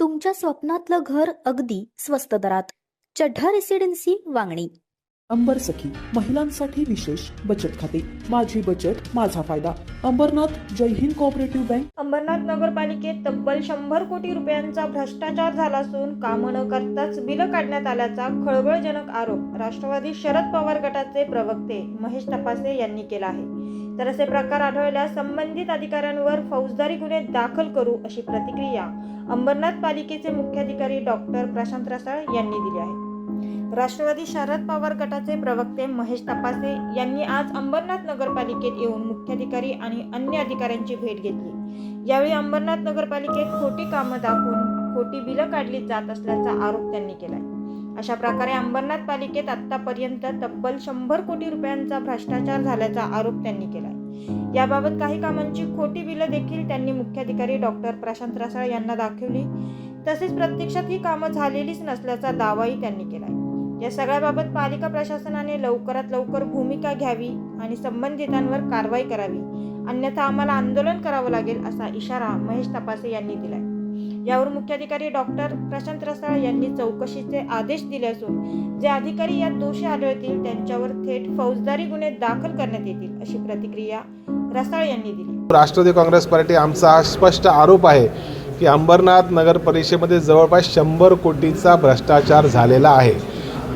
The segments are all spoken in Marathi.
तुमच्या स्वप्नातलं घर अगदी स्वस्त दरात. चढ्ढा रेसिडेन्सी वांगणी. अंबर सखी महिलांसाठी विशेष बचत खाते. माझी बचत माझा फायदा. अंबरनाथ जय हिंद कोऑपरेटिव्ह बँक अंबरनाथ नगरपालिकेत तब्बल शंभर कोटी रुपयांचा भ्रष्टाचार झाला असून कामं न करताच बिलं काढण्यात आल्याचा खळबळजनक आरोप राष्ट्रवादी शरद पवार गटाचे प्रवक्ते महेश तपासे यांनी केला आहे. तर असे प्रकार आढळल्यास संबंधित अधिकाऱ्यांवर फौजदारी गुन्हे दाखल करू अशी प्रतिक्रिया अंबरनाथ पालिकेचे मुख्याधिकारी डॉक्टर प्रशांत रसाळ यांनी दिली आहे. राष्ट्रवादी शरद पवार गटाचे प्रवक्ते महेश तपासे यांनी आज अंबरनाथ नगरपालिकेत येऊन मुख्याधिकारी आणि अन्य अधिकाऱ्यांची भेट घेतली. यावेळी अंबरनाथ नगरपालिकेत खोटी कामं दाखवून खोटी बिलं काढली जात असल्याचा आरोप त्यांनी केलाय. अशा प्रकारे अंबरनाथ पालिकेत आतापर्यंत तब्बल शंभर कोटी रुपयांचा भ्रष्टाचार झाल्याचा आरोप त्यांनी केलाय. याबाबत काही कामांची खोटी बिलं देखील त्यांनी मुख्याधिकारी डॉक्टर प्रशांत रसाळ यांना दाखवली. तसेच प्रत्यक्षात ही कामं झालेलीच नसल्याचा दावाही त्यांनी केलाय. या सगळ्याबाबत पालिका प्रशासनाने लवकरात लवकर भूमिका घ्यावी आणि संबंधितांवर कारवाई करावी. अन्यथा आम्हाला आंदोलन करावं लागेल असा इशारा महेश तपासे यांनी दिलाय. यावर मुख्याधिकारी डॉक्टर प्रशांत रसाळ यांनी चौकशीचे आदेश दिले असून जे अधिकारी यात दोषी आढळतील त्यांच्यावर थेट फौजदारी गुन्हे दाखल करण्यात येतील अशी प्रतिक्रिया रसाळ यांनी दिली. राष्ट्रवादी काँग्रेस पार्टी आमचा हा स्पष्ट आरोप आहे की अंबरनाथ नगर परिषदेमध्ये जवळपास शंभर कोटीचा भ्रष्टाचार झालेला आहे.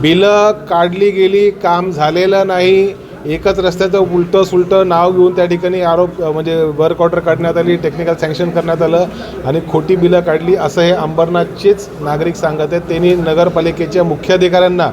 बिलं काढली गेली काम झालेलं नाही. एकच रस्त्याचं उलटं सुलटं नाव घेऊन त्या ठिकाणी आरोप म्हणजे वर्क ऑर्डर काढण्यात आली टेक्निकल सँक्शन करण्यात आलं आणि खोटी बिलं काढली असं हे अंबरनाथचेच नागरिक सांगत आहेत. त्यांनी नगरपालिकेच्या मुख्याधिकाऱ्यांना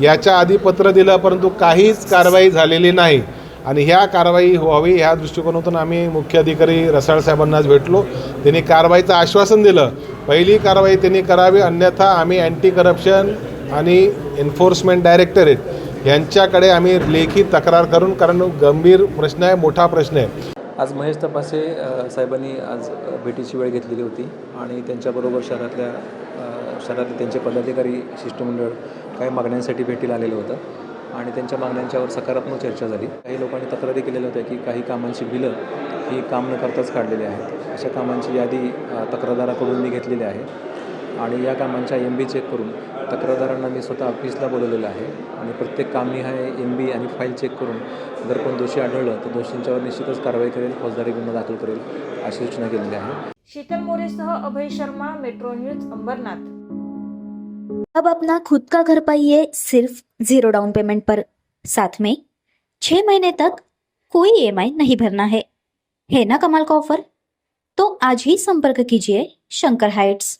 याच्या आधी पत्र दिलं परंतु काहीच कारवाई झालेली नाही. आणि ह्या कारवाई व्हावी ह्या दृष्टिकोनातून आम्ही मुख्य अधिकारी रसाळ साहेबांनाच भेटलो. त्यांनी कारवाईचं आश्वासन दिलं. पहिली कारवाई त्यांनी करावी अन्यथा आम्ही अँटी करप्शन आणि एन्फोर्समेंट डायरेक्टरेट यांच्याकडे आम्ही लेखी तक्रार करून कारण गंभीर प्रश्न आहे मोठा प्रश्न आहे. आज महेश तपासे साहेबांनी आज भेटीची वेळ घेतलेली होती आणि त्यांच्याबरोबर शहरातल्या शहरातले त्यांचे पदाधिकारी शिष्टमंडळ काही मागण्यांसाठी भेटीला आलेलं होतं आणि त्यांच्या मागण्यांच्यावर सकारात्मक चर्चा झाली. काही लोकांनी तक्रारी केलेल्या होत्या की काही कामांची बिलं ही काम न करताच काढलेली आहेत. अशा कामांची यादी तक्रारदाराकडून मी घेतलेली आहे. आणि या कामांच्या एम बी चेक करून तक्रारदारांना मी स्वतः ऑफिसला बोलवलेलं आहे. आणि प्रत्येक कामनिहाय एम बी आणि फाईल चेक करून जर कोण दोषी आढळलं तर दोषींच्यावर निश्चितच कारवाई करेल फौजदारी गुन्हा दाखल करेल अशी सूचना केलेली आहे. शीतल मोरेसह अभय शर्मा मेट्रो न्यूज अंबरनाथ. अब अपना खुद का घर पाइए सिर्फ जीरो डाउन पेमेंट पर। साथ में छह महीने तक कोई ईएमआई नहीं भरना है। है ना कमाल का ऑफर तो आज ही संपर्क कीजिए Shankar heights.